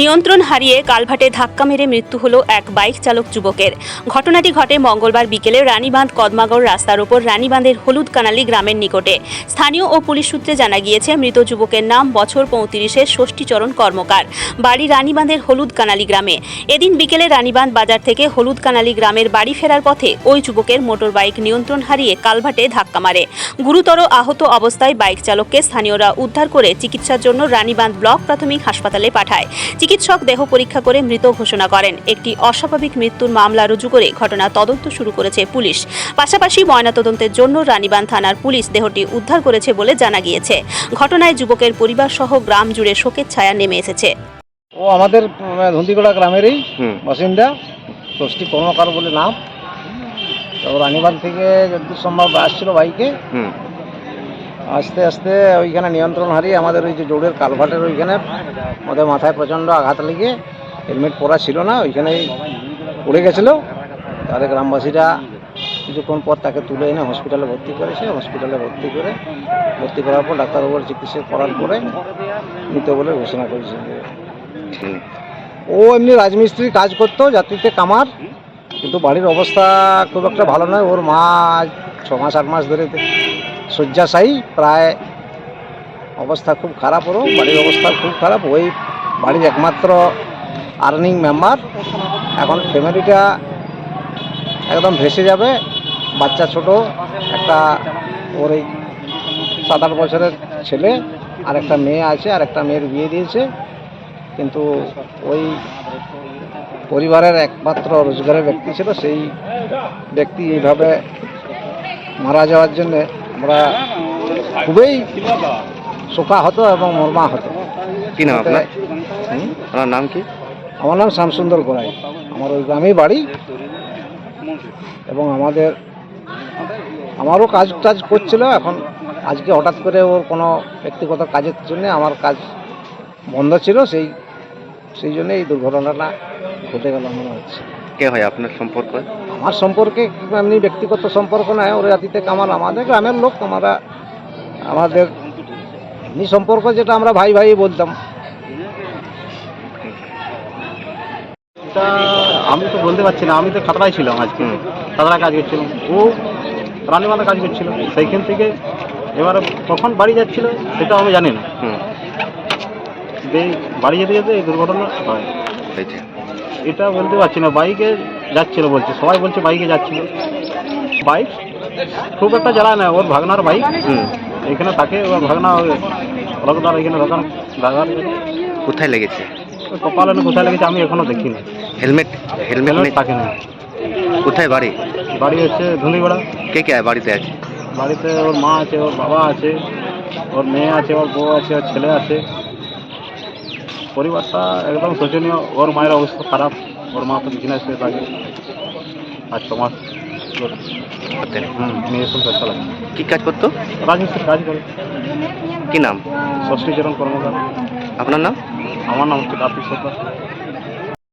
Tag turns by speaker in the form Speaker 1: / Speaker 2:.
Speaker 1: নিয়ন্ত্রণ হারিয়ে কালভাটে ধাক্কা মেরে মৃত্যু হলো এক বাইক চালক যুবকের। ঘটনাটি ঘটে মঙ্গলবার বিকেলে রানীবাঁধ কদমাগড় রাস্তার ওপর রানীবাঁধের হলুদ কানালি গ্রামের নিকটে। স্থানীয় ও পুলিশ সূত্রে জানা গিয়েছে, মৃত যুবকের নাম বছর পঁয়ত্রিশের ষষ্ঠীচরণ কর্মকার। বাড়ি রানীবাঁধের হলুদ কানালি গ্রামে। এদিন বিকেলে রানীবাঁধ বাজার থেকে হলুদ কানালি গ্রামের বাড়ি ফেরার পথে ওই যুবকের মোটর বাইক নিয়ন্ত্রণ হারিয়ে কালভাটে ধাক্কা মারে। গুরুতর আহত অবস্থায় বাইক চালককে স্থানীয়রা উদ্ধার করে চিকিৎসার জন্য রানীবাঁধ ব্লক প্রাথমিক হাসপাতালে পাঠায়। চিকিৎসক দেহ পরীক্ষা করে মৃত ঘোষণা করেন। একটি অস্বাভাবিক মৃত্যুর মামলা রুজু করে ঘটনা তদন্ত শুরু করেছে পুলিশ। পাশাপাশি ময়নাতদন্তের জন্য রানীবাঁধ থানার পুলিশ দেহটি উদ্ধার করেছে বলে জানা গিয়েছে। ঘটনায় যুবকের পরিবার সহ গ্রাম জুড়ে শোকের ছায়া নেমে এসেছে।
Speaker 2: ও আমাদের ধন্দিগোড়া গ্রামেরই বাসিন্দা। ষষ্ঠী কর্মকার বলে নাম। তো রানীবাগ থেকে যতদূর সম্ভব আসছিল বাইকে আস্তে আস্তে ওইখানে নিয়ন্ত্রণ হারিয়ে আমাদের ওই যে জোড়ের কালভাটের ওইখানে আমাদের মাথায় প্রচণ্ড আঘাত লেগে হেলমেট পরা ছিল না, ওইখানেই পড়ে গেছিল। তাহলে গ্রামবাসীরা কিছুক্ষণ পর তাকে তুলে এনে হসপিটালে ভর্তি করেছে। হসপিটালে ভর্তি করে, ভর্তি করার পর ডাক্তারবাবুর চিকিৎসা করার পরে মৃত বলে ঘোষণা করেছে। ও এমনি রাজমিস্ত্রি কাজ করতো, যাত্রীতে কামার, কিন্তু বাড়ির অবস্থা খুব একটা ভালো নয়। ওর মা ছ মাস, আট মাস ধরে শয্যাশায়ী, প্রায় অবস্থা খুব খারাপ ওরও বাড়ির অবস্থা খুব খারাপ, ওই বাড়ির একমাত্র আর্নিং মেম্বার এখন ফ্যামিলিটা একদম ভেসে যাবে, বাচ্চা ছোট, একটা ওর এই সাত আট বছরের ছেলে আর একটা মেয়ে আছে আর একটা মেয়ের বিয়ে দিয়েছে, কিন্তু ওই পরিবারের একমাত্র রোজগারের ব্যক্তি ছিল, সেই ব্যক্তি এইভাবে মারা যাওয়ার জন্যে আমরা খুবই শোকাহত এবং মর্মাহত
Speaker 3: কি নাম আপনার? আপনার নাম কি?
Speaker 2: আমার নাম শ্যামসুন্দর গোড়াই। আমার ওই গ্রামেই বাড়ি এবং আমাদের আমারও কাজ টাজ করছিল। এখন আজকে হঠাৎ করে ওর কোনো ব্যক্তিগত কাজের জন্য আমার কাজ বন্ধ ছিল। সেই সেই জন্য এই দুর্ঘটনাটা ঘটে গেল মনে হচ্ছে।
Speaker 3: কে হয় আপনার সম্পর্ক?
Speaker 2: আমার সম্পর্কে এমনি ব্যক্তিগত সম্পর্ক নয় ওর জাতিতে কামাল আমাদের গ্রামের লোক আমরা আমাদের এমনি সম্পর্ক যেটা আমরা ভাই ভাই বলতাম।
Speaker 4: আমি তো বলতে পারছি না আমি তো খাতড়ায় ছিলাম আজকে। খাতড়ায় কাজ করছিলাম ও রানীবাঁধা কাজ করছিল সেইখান থেকে এবারে কখন বাড়ি যাচ্ছিল সেটা আমি জানি না। বাড়ি যেতে যেতে এই দুর্ঘটনা হয়। এটা বলতে পারছি না বাইকে যাচ্ছিল বলছে সবাই বলছে বাইকে যাচ্ছিল। বাইক খুব একটা জ্বালায় না ওর ভাগনার বাইক। এখানে থাকে ওর ভাগনা ওই রকদার এখানে দোকান দাদার
Speaker 3: কোথায় লেগেছে?
Speaker 4: কপালে না কোথায় লেগেছে আমি এখনও দেখিনি।
Speaker 3: হেলমেট হেলমেট
Speaker 4: হেলমেট
Speaker 3: নেই?
Speaker 4: থাকে না।
Speaker 3: কোথায় বাড়ি?
Speaker 4: বাড়ি হচ্ছে ধুলিগড়া।
Speaker 3: কে কে বাড়িতে আছে?
Speaker 4: বাড়িতে ওর মা আছে ওর বাবা আছে ওর মেয়ে আছে ওর বউ আছে ওর ছেলে আছে। পরিবারটা একদম শোচনীয়। ওর মায়ের অবস্থা খারাপ। ওর মা তো বিজনেস শুয়ে থাকে। আর ছ মাস হুম মেয়ে সব ব্যবসা
Speaker 3: কি কাজ করতো?
Speaker 4: রাজমিস্ত্রি কাজ করে।
Speaker 3: কি নাম?
Speaker 4: ষষ্ঠীচরণ কর্মকার।
Speaker 3: আপনার নাম?
Speaker 4: আমার নাম হচ্ছে কার্তিক সরকার।